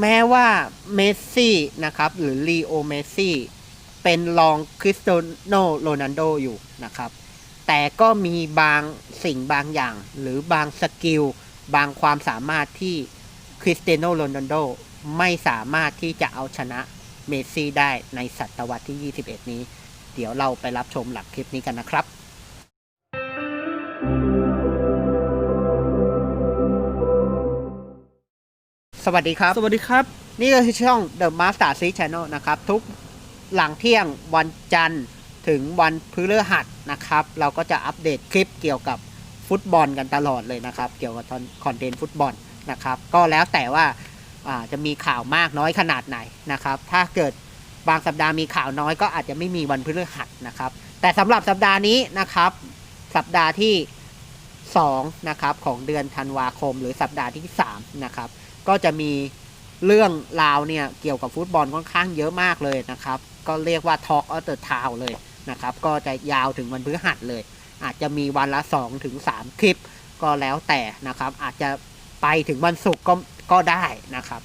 แม้ว่าเมสซี่นะครับหรือลีโอเมสซี่เป็นรองคริสเตโนโรนัลโดอยู่นะครับ แต่ก็มีบางสิ่งบางอย่าง หรือบางสกิล บางความสามารถที่คริสเตียโนโรนัลโดไม่สามารถที่จะเอาชนะเมสซี่ได้ในศตวรรษที่ 21 นี้ เดี๋ยวเราไปรับชมหลักคลิปนี้กันนะครับ สวัสดีครับ สวัสดีครับ นี่ก็คือช่อง The Master Series Channel นะครับ ทุกหลังเที่ยงวันจันทร์ถึงวันพฤหัสนะครับ เราก็จะอัปเดตคลิปเกี่ยวกับฟุตบอลกันตลอดเลยนะครับ เกี่ยวกับคอนเทนต์ฟุตบอลนะครับ ก็แล้วแต่ว่าอ่าจะมีข่าวมากน้อยขนาดไหนนะครับ ถ้าเกิดบางสัปดาห์มีข่าวน้อยก็อาจจะไม่มีวันพฤหัสนะครับ แต่สำหรับสัปดาห์นี้นะครับ สัปดาห์ที่2นะครับของเดือนธันวาคม หรือสัปดาห์ที่3นะครับ ก็จะมีเรื่องราวเนี่ยเกี่ยวกับฟุตบอลค่อนข้างเยอะมากเลยนะครับ ก็เรียกว่า Talk of the Town เลยนะครับ ก็จะยาวถึงวันพฤหัสเลย อาจจะมีวันละ2ถึง3คลิปก็แล้วแต่นะครับ อาจจะไปถึงวันศุกร์ก็ก็ได้นะครับ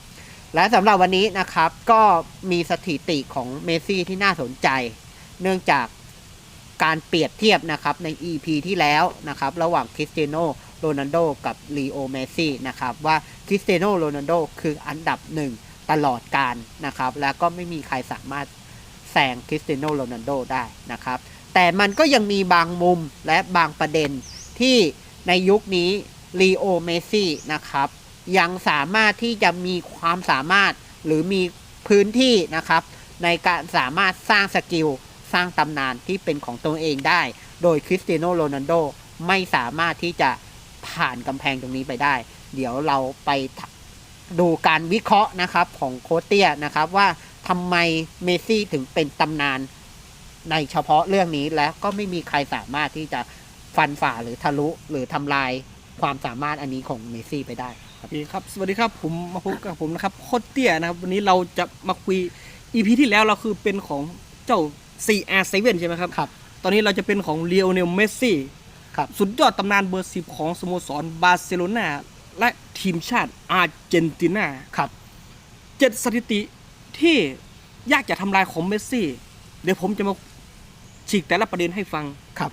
และสำหรับวันนี้นะครับก็มีสถิติของเมซี่ที่น่าสนใจ เนื่องจากการเปรียบเทียบนะครับใน EP ที่แล้วนะครับ ระหว่างคริสเตียโน โรนัลโดกับลีโอเมสซี่นะครับว่าคริสเตียโนโรนัลโดคืออันดับหนึ่งตลอดการนะครับ แล้วก็ไม่มีใครสามารถแซงคริสเตียโนโรนัลโดได้นะครับ แต่มันก็ยังมีบางมุมและบางประเด็นที่ในยุคนี้ลีโอเมสซี่นะครับยังสามารถที่จะมีความสามารถหรือมีพื้นที่นะครับ ในการสามารถสร้างสกิล สร้างตำนานที่เป็นของตัวเองได้ โดยคริสเตียโนโรนัลโดไม่สามารถที่จะ ผ่านกำแพงตรงนี้ไปได้ เดี๋ยวเราไปดูการวิเคราะห์นะครับของโคชเตียนะครับว่าทำไมเมสซี่ถึงเป็นตำนานในเฉพาะเรื่องนี้และก็ไม่มีใครสามารถที่จะฟันฝ่าหรือทะลุหรือทำลายความสามารถอันนี้ของเมสซี่ไปได้โอเคครับ สวัสดีครับผมมาพบกับผมนะครับโคตรเตี้ยนะครับ วันนี้เราจะมาคุย EP ที่แล้วเราคือเป็นของเจ้า CR7 ใช่ไหมครับครับ ตอนนี้เราจะเป็นของ l ี o เนลเมสซี่ ครับสุดยอดตำนานเบอร์สิบของสโมสรบาร์เซโลนาและทีมชาติอาร์เจนตินาครับเจ็ดสถิติที่ยากจะทำลายของเมสซี่ เดี๋ยวผมจะมาฉีกแต่ละประเด็นให้ฟังครับ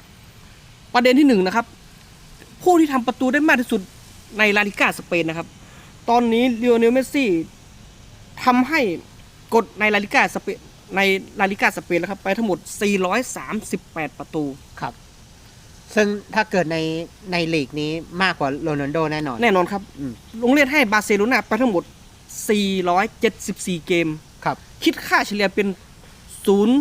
ประเด็นที่หนึ่งนะครับ ผู้ที่ทำประตูได้มากที่สุดในลาลิกาสเปนนะครับ ตอนนี้เลโอเนลเมสซี่ทำให้กดในลาลิกาสเปนในลาลิกาสเปนนะครับ ไปทั้งหมด 438 ประตูครับ ซึ่งถ้าเกิดในในลีกนี้มากกว่าโรนัลโดแน่นอน แน่นอนครับอืม ลงเล่นให้บาร์เซโลนาไปทั้งหมด 474 เกม ครับ คิดค่าเฉลี่ยเป็น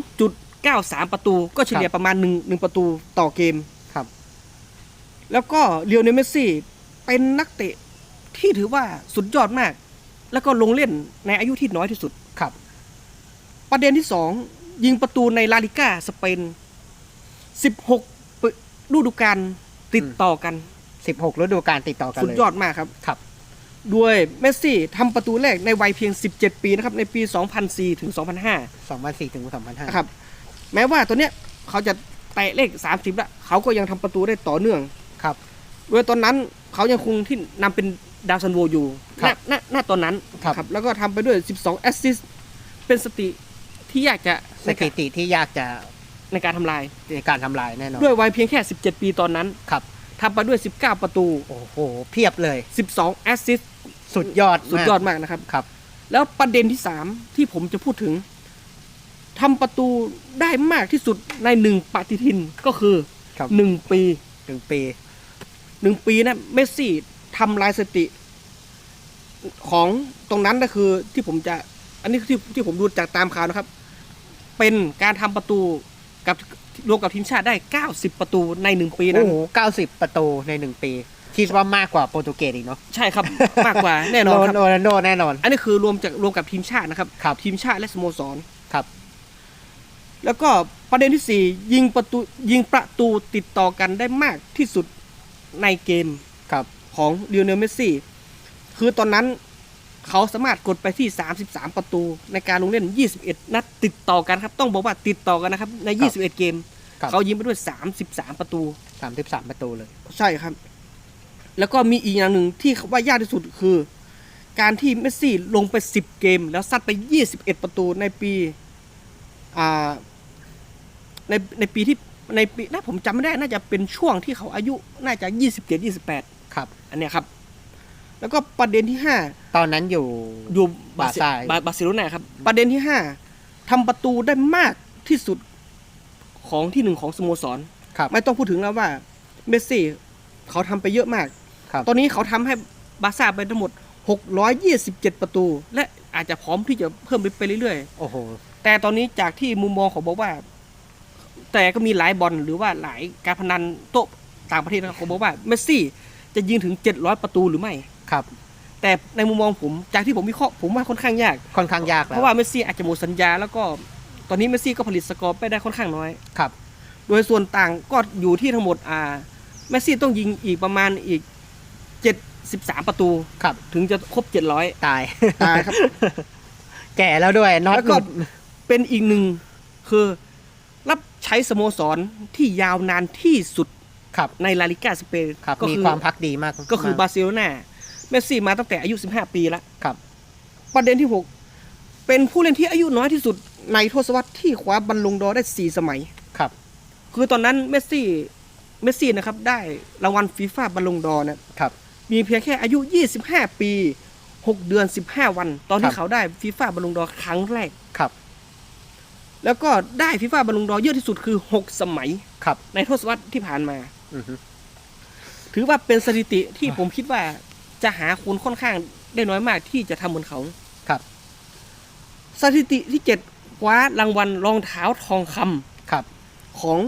0.93 ประตู ก็เฉลี่ยประมาณ 1 1 ประตูต่อเกม ครับ แล้วก็เลียวเนลเมสซี่เป็นนักเตะที่ถือว่าสุดยอดมาก แล้วก็ลงเล่นในอายุที่น้อยที่สุด ครับ ประเด็นที่สองยิงประตูในลาลิก้าสเปน 16ป ฤดูกาลติดต่อกัน16ฤดูกาลติดต่อกันสุดเลยยอดมากครับครับ ด้วยเมสซี่ทำประตูแรกในวัยเพียง 17 ปีนะครับในปี 2004ถึง2005 2004ถึง2005นะครับแม้ว่าตัวเนี้ยเขาจะแตะเลข 30แล้วเขาก็ยังทำประตูได้ต่อเนื่องครับโดยตอนนั้นเขายังคงที่นำเป็นดาวซันโวอยู่ครัณบณณตอนนั้นครับแล้วก็ทำไปด้วย 12 แอสซิสต์เป็นสถิติที่ยากจะสในกาถิรติที่ยากจะ ในการทำลาย ในการทำลายแน่นอนด้วยวัยเพียงแค่ 17 ปีตอนนั้นครับทำไปด้วย 19 ประตู โอ้โห เพียบเลย 12 แอสซิสต์สุดยอดสุดยอดมากนะครับครับ แล้วประเด็นที่ 3 ที่ผมจะพูดถึงทำประตูได้มากที่สุดในหนึ่งปฏิทินก็คือครับ1ปีหนึ่งปีหนึ่งปีนะเมสซี่ทำลายสถิติ ของตรงนั้นก็คือที่ผมจะ อันนี้ที่ที่ผมดูจากตามข่าวนะครับ เป็นการทำประตู กับรวมกับทีมชาติได้ 90 ประตูในหนึ่งปีนั้โอ้น โห90ประตูในหนึ่งปี คิดว่ามากกว่าโปรตุเกสอีกเนาะใช่ครับ มากกว่าแน่นอนครับ โรนัลโดแน่นอน อันนี้คือรวมจากรวมกับทีมชาตินะครับ ครับทีมชาติและสโมสร ครับ แล้วก็ประเด็นที่สี่ยิงประตูยิงประตูติดต่อกันได้มากที่สุดในเกม ครับ ของลิโอเนลเมสซี่ คือตอนนั้น เขาสามารถกดไปที่ 33 ประตูในการลงเล่น 21 นัดติดต่อกันครับ ต้องบอกว่าติดต่อกันนะครับ ในครับ21 เกม ครับ เขายิงไปด้วย 33 ประตู33ประตูเลย ใช่ครับ แล้วก็มีอีกอย่างหนึ่งที่ว่ายากที่สุดคือ การที่เมสซี่ลงไป 10 เกม แล้วซัดไป 21 ประตูในปีอ่าในในปีที่ในปีน่าผมจำไม่ได้น่าจะเป็นช่วงที่เขาอายุน่าจะ 27 28 ครับ อันเนี้ยครับ แล้วก็ประเด็นที่5ตอนนั้นอยู่อยู่บาร์ซ่าบาบาร์เซโลนาครับ ประเด็นที่5ทำประตูได้มากที่สุดของที่หนึ่งของสโมสรครับไม่ต้องพูดถึงแล้วว่าเมสซี่เขาทำไปเยอะมากครับตอนนี้เขาทำให้บาร์ซ่าไปทั้งหมด 627 ประตู และอาจจะพร้อมที่จะเพิ่มไปเรื่อยโอ้โหๆแต่ตอนนี้จากที่มุมมองเขาบอกว่า แต่ก็มีหลายบอลหรือว่าหลายการพนันโต๊ะต่างประเทศนะครับเขาบอกว่าเมสซี่จะยิงถึง 700 ประตูหรือไม่ ครับ แต่ในมุมมองผมจากที่ผมวิเคราะห์ผมว่าค่อนข้างยาก ค่อนข้างยากเพแล้วราะว่าเมสซี่อาจจะหมดสัญญา แล้วก็ตอนนี้เมสซี่ก็ผลิตสกอร์ไปได้ค่อนข้างน้อย ครับ โดยส่วนต่างก็อยู่ที่ทั้งหมดอ่าเมสซี่ต้องยิงอีกประมาณอีก73ประตูครับ ถึงจะครบ700ตายตายครับ แก่แล้วด้วยน็อตแล้วก็เป็นอีกหนึ่งคือรับใช้สโมสรที่ยาวนานที่สุดครับในลาลิกาสเปนครับก็มีคือความพักดีมาก ก็คือมบาร์เซโลนา เมสซี่มาตั้งแต่อายุ 15 ปีแล้วครับ ประเด็นที่ 6 เป็นผู้เล่นที่อายุน้อยที่สุดในทศวรรษที่คว้าบอลลงดอร์ได้4สมัยครับ คือตอนนั้นเมสซี่เมสซี่นะครับได้รางวัลฟีฟ่าบอลลงดอร์เนี่ยครับมีเพียงแค่อายุ 25 ปี 6 เดือน 15 วัน ตอนครัที่บเขาได้ฟีฟ่าบอลลงดอร์ครั้งแรกครับ แล้วก็ได้ฟีฟ่าบอลลงดอร์เยอะที่สุดคือ 6 สมัยครับ ในทศวรรษที่ผ่านมาอือฮึถือว่าเป็นสถิติที่ผมคิดว่า จะหาคนค่อนข้างได้น้อยมากที่จะทำเหมือนเขาครับ สถิติที่7คว้ารางวัลรองเท้าทองคำครับ ของ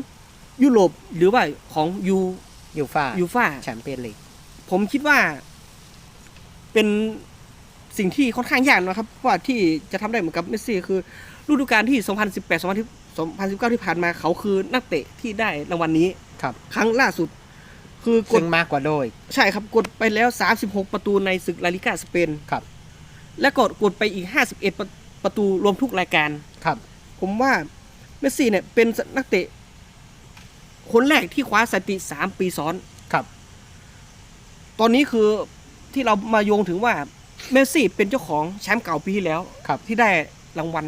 ยุโรปหรือว่าของยูยูฟ่ายูฟ่าแชมเปี้ยนลีกผมคิดว่า เป็นสิ่งที่ค่อนข้างยากนะครับ ว่าที่จะทำได้เหมือนกับเมสซี่คือฤดูกาลที่ 2018 2019 ที่ผ่านมาเขาคือนักเตะที่ได้รางวัลนี้ครับ ครั้งล่าสุด คือกดซึ่งมากกว่าโดย ใช่ครับกดไปแล้ว 36 ประตูในศึกลาลิกาสเปนครับ และกดกดไปอีก 51 ประประตูรวมทุกรายการ ครับ ผมว่าเมสซี่เนี่ยเป็นนักเตะ คนแรกที่คว้าสถิติ3ปีซ้อน ครับ ตอนนี้คือที่เรามาโยงถึงว่าเมสซี่เป็นเจ้าของแชมป์เก่าปีที่แล้วครับ ที่ได้รางวัล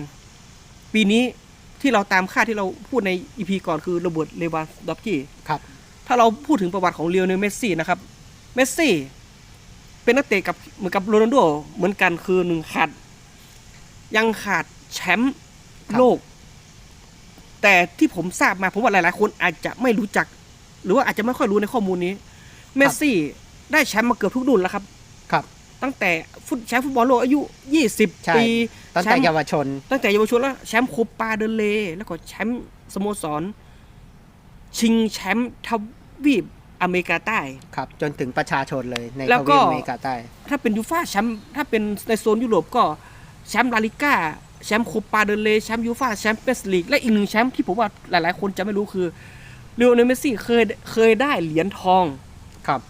ปีนี้ที่เราตามค่าดที่เราพูดในอีพีก่อนคือโรเบิร์ตเลวานดอฟสกี้ครับ ถ้าเราพูดถึงประวัติของเลียวเนลเมสซี่นะครับ เมสซี่เป็นนักเตะกับเหมือนกับโรนัลโดเหมือนกันคือหนึ่งขาด ยังขาดแชมป์ครับโลก แต่ที่ผมทราบมาผมว่าหลายๆ คนอาจจะไม่รู้จัก หรือว่าอาจจะไม่ค่อยรู้ในข้อมูลนี้ เมสซี่ได้แชมป์มาเกือบทุกรุ่นแล้วครับ ครับ ตั้งแต่ฟุตแชมป์ฟุตบอลโลกอายุใช่20 ปี ตั้งแชแต่มป์เยาวชน ตั้งแต่เยาวชนแล้วแชมป์โคปาเดเลแล้วก็แชมป์สโมสร ชิงแชมป์ทวีปอเมริกาใต้ครับ จนถึงประชาชนเลยในแล้ทวก็วีปอเมริกาใต้ ถ้าเป็นยูฟ่าแชมป์ถ้าเป็นในโซนยุโรปก็แชมป์ลาลิก้าแชมป์โคปาเดเลแชมป์ยูฟ่าแชมป์เปสลีกและอีกหนึ่งแชมป์ที่ผมว่าหลาย ๆ คนจะไม่รู้คือเลโอเนลเมสซี่เคยเคยได้เหรียญทองครับ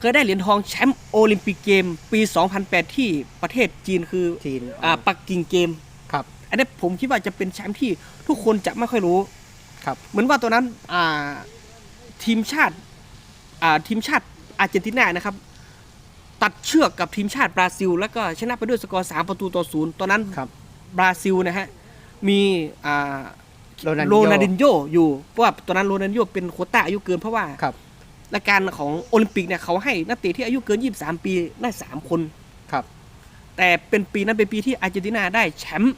เคยได้เหรียญทองแชมป์โอลิมปิกเกม ปี 2008 ที่ประเทศจีนคือจีนอ่าปักกิ่งเกมครับ อันนี้ผมคิดว่าจะเป็นแชมป์ที่ทุกคนจะไม่ค่อยรู้ ครับเหมือนว่าตัวนั้นอ่าทีมชาติอ่าทีมชาติอาร์เจนตินานะครับ ตัดเชือกกับทีมชาติบราซิล แล้วก็ชนะไปด้วยสกอร์3ประตูต่อศูนย์ตอนนั้นครับบราซิลนะฮะมีอ่าโรนัลโรโดนัลดินโยอยู่เพราะว่าตอนนั้นโรนัลดินโยเป็นโควต้าอายุเกินเพราะว่าครับรายการของโอลิมปิกเนี่ยเขาให้นักเตะที่อายุเกิน 23 ปีได้3คนครับ แต่เป็นปีนั้นเป็นปีที่อาร์เจนตินาได้แชมป์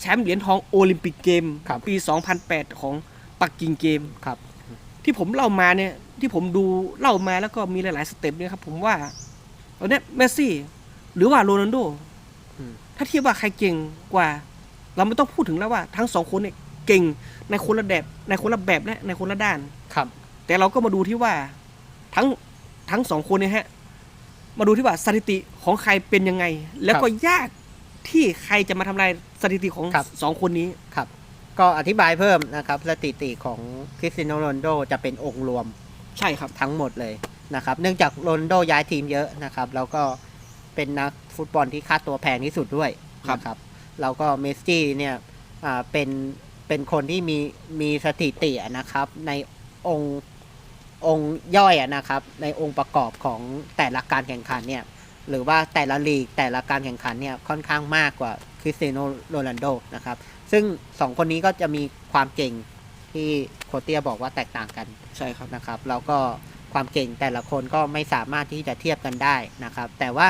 แชมป์เหรียญทองโอลิมปิกเกมครับปี 2008 ของ ปักกิ่งเกมครับ ที่ผมเล่ามาเนี่ยที่ผมดูเล่ามาแล้วก็มีหลาย ๆ สเต็ปเนี่ยครับ ผมว่าตอนเนี้ยเมสซี่ หรือว่าโรนัลโดอืมถ้าเทียบว่าใครเก่งกว่า เราไม่ต้องพูดถึงแล้วว่า ทั้งสองคนเนี่ยเก่งในคนละแบบในคนละแบบและในคนละด้านครับ แต่เราก็มาดูที่ว่าทั้งทั้งสองคนเนี่ยฮะ มาดูที่ว่าสถิติของใครเป็นยังไง แล้วก็ยากที่ใครจะมาทำลายสถิติของครับสองคนนี้ครับ ก็อธิบายเพิ่มนะครับสถิติของคริสตียโนโรนโดจะเป็นองค์รวมใช่ครับทั้งหมดเลยนะครับ เนื่องจากโรนโดย้ายทีมเยอะนะครับ แล้วก็เป็นนักฟุตบอลที่ค่าตัวแพงที่สุดด้วยครับนะครับแล้วก็เมสซี่เนี่ยอ่าเป็นเป็นคนที่มีมีสถิตินะครับ ในองค์องค์ย่อยนะครับ ในองค์ประกอบของแต่ละการแข่งขันเนี่ยหรือว่าแต่ละลีกแต่ละการแข่งขันเนี่ยค่อนข้างมากกว่า ริสเตียโนโรนัลโดนะครับ ซึ่งสองคนนี้ก็จะมีความเก่งที่โคเตียบอกว่าแตกต่างกันใช่ครับนะครับ แล้วก็ความเก่งแต่ละคนก็ไม่สามารถที่จะเทียบกันได้นะครับ แต่ว่า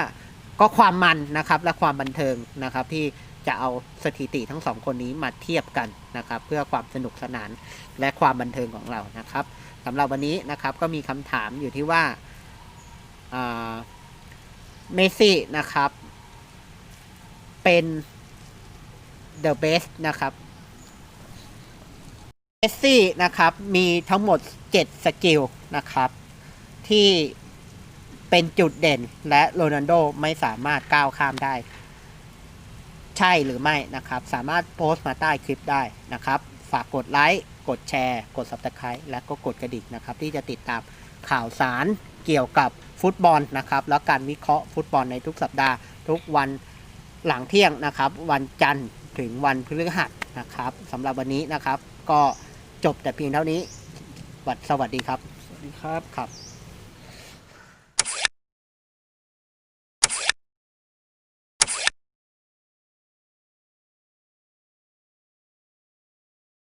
ก็ความมันนะครับและความบันเทิงนะครับที่จะเอาสถิติทั้งสองคนนี้มาเทียบกันนะครับ เพื่อความสนุกสนานและความบันเทิงของเรานะครับสำหรับวันนี้นะครับก็มีคำถามอยู่ที่ว่าอ่าเมสซี่นะครับ เป็น the best นะครับเมสซี่นะครับ มีทั้งหมด 7 สกิลนะครับ ที่เป็นจุดเด่นและโรนัลโดไม่สามารถก้าวข้ามได้ ใช่หรือไม่นะครับ สามารถโพสต์มาใต้คลิปได้นะครับ ฝากกดไลค์ กดแชร์ กด subscribe และก็กดกระดิ่งนะครับ ที่จะติดตามข่าวสารเกี่ยวกับฟุตบอลนะครับ แล้วการวิเคราะห์ฟุตบอลในทุกสัปดาห์ ทุกวันหลังเที่ยงนะครับ วันจันทร์ ถึงวันพฤหัสนะครับสำหรับวันนี้นะครับ ก็จบแต่เพียงเท่านี้สวัสดีครับ สวัสดีครับครับ